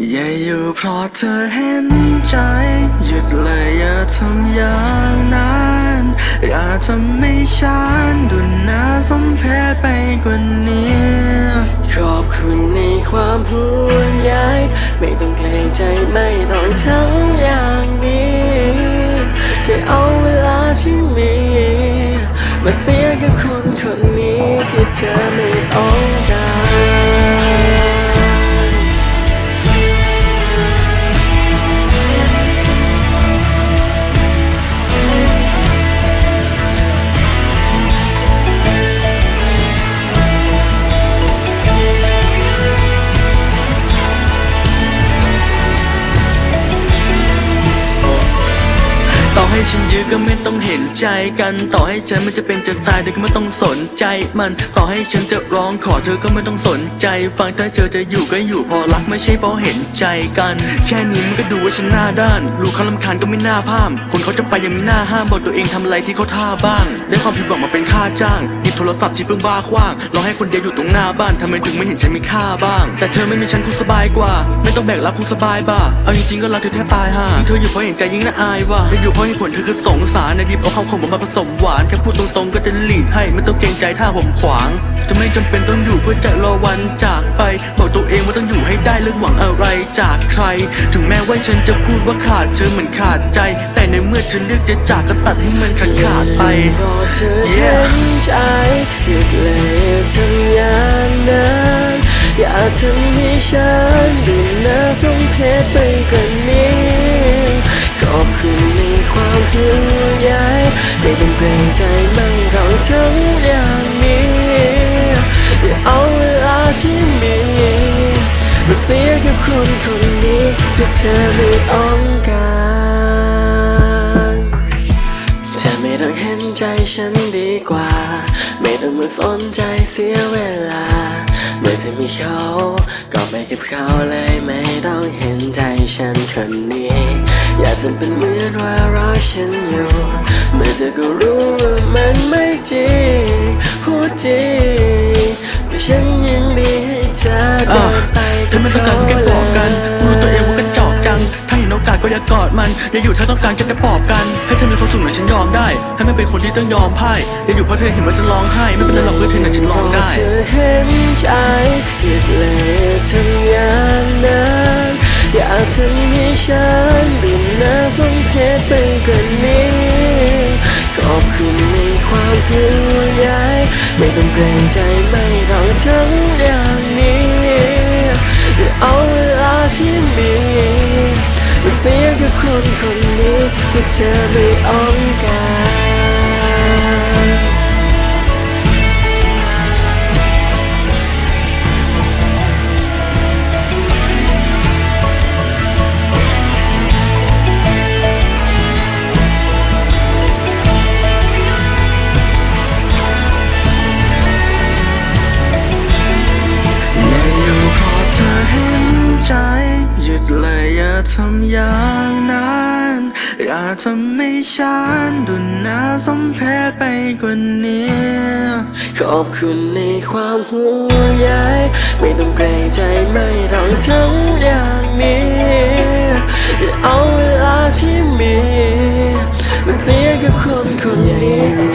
อย่าอยู่เพราะเธอเห็นใจ หยุดเลยอย่าทำอย่างนั้นอย่าทำให้ฉันดูน่าสมเพชไปกว่านี้ขอบคุณในความห่วงใยไม่ต้องเกรงใจไม่ต้องทั้งอย่างนี้จะเอาเวลาที่มีมาเสียกับคนคนนี้ที่เธอไม่ต้อารต่ ให้ฉันยื้อก็ไม่ต้องเห็นใจกัน ต่อให้ฉันมันจะเป็นจะตายเธอก็ไม่ต้องสนใจมัน ต่อให้ฉันจะร้องขอเธอก็ไม่ต้องสนใจ ฟังถ้าเธอจะอยู่ก็อยู่พอรักไม่ใช่เพราะเห็นใจกัน แค่นี้มันก็ดูว่าฉันหน้าด้าน รู้เขาลำคาญก็ไม่น่าพาม คนเขาจะไปยังมีหน้าห้ามบอกตัวเองทำอะไรที่เขาท่าบ้าง ได้ความผิดหวังมาเป็นค่าจ้างหยิบโทรศัพท์ที่เพิ่งบ้าคว้างรอให้คนเดียวอยู่ตรงหน้าบ้านทำไมถึงไม่เห็นฉันมีค่าบ้าง แต่เธอไม่มีฉันคงสบายกว่า ไม่ต้องแบกรับคงสบายบ้าเอาจริงๆก็รักเธอแทบตายห่ายิ่งเธออยู่เพราะเห็นใจยิ่งน่าอายว่ะและอยู่เพราะเหตุผลเธอคือสงสารนะดิบเอาคำคมมาผสมหวานแค่พูดตรงๆก็จะหลีกให้ไม่ต้องเกรงใจถ้าผมขวาง จะไม่จำเป็นต้องอยู่เพื่อจะรอวันจากไปบอกตัวเองว่าต้องอยู่ให้ได้เลือกหวังอะไรจากใคร ถึงแม้ว่าฉันจะพูดว่าขาดเธอเหมือนขาดใจ แต่ในเมื่อเธอเลือกจะจากก็ตัดให้มันขาดขาดไปเพราะเธอเห็นใจหยุดเลยทำอย่างนั้นอย่าทำให้ฉันดูน่าสมเพชไปกว่ ความห่วงใยไม่ต้องเกรงใจไม่ต้องทั้งอย่างนี้อย่าเอาเวลาที่มีมาเสียกับคนคนนี้ที่เธอไม่ต้องการเธอไม่ต้องเห็นใจฉันดีกว่า ไม่ต้องมาสนใจเสียเวลา เมื่อเธอมีเขาก็ไปกับเขาเลยไม่ต้องเห็นใจฉันคนนี้ อย่าทำเป็นเหมือนว่ารักฉันอยู่ เมื่อเธอก็รู้ว่ามันไม่จริงพูดจริงแต่ฉัน กอดมัน อย่าอยู่ถ้าต้องการจะจะปอบกันให้เธอมีความสุขหน่อยฉันยอมได้ถ้าไม่เป็นคนที่ต้องยอมพ่ายอย่าอยู่เพราะเธอเห็นว่าฉันร้องไห้ไม่เป็นไรหรอกเพื่อเธอน่ะฉันร้องได้เธอเห็นใจหยุดเลยทำอย่างนั้นอย่าทำให้ฉันดูน่าสมเพชไปกว่านี้ขอบคุณในความห่วงใยไม่ต้องเกรงใจไม่ สียกับคนคนนี้ที่เธอไม่อ้อมการอย่ ทำอย่างนั้น อย่าทำให้ฉันดูน่าสมเพชไปกว่านี้ ขอบคุณในความห่วงใยไม่ต้องเกรงใจไม่ต้องทั้งอย่างนี้อย่าเอาเวลาที่มีมาเสียกับคนคนนี้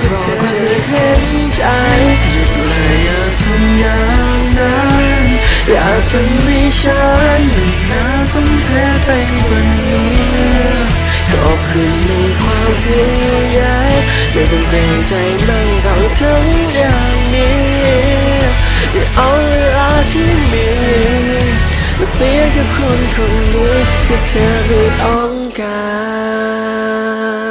ทำให้ฉันดูน่าสมเพชไปว่านี้ขอบคุณในความห่วงใยไม่ต้องเกรงใจไม่ต้องทั้งอย่างนี้อย่าเอาเวลาที่มีมาเสียกับคนคนนี้ที่เธอไม่ต้องการ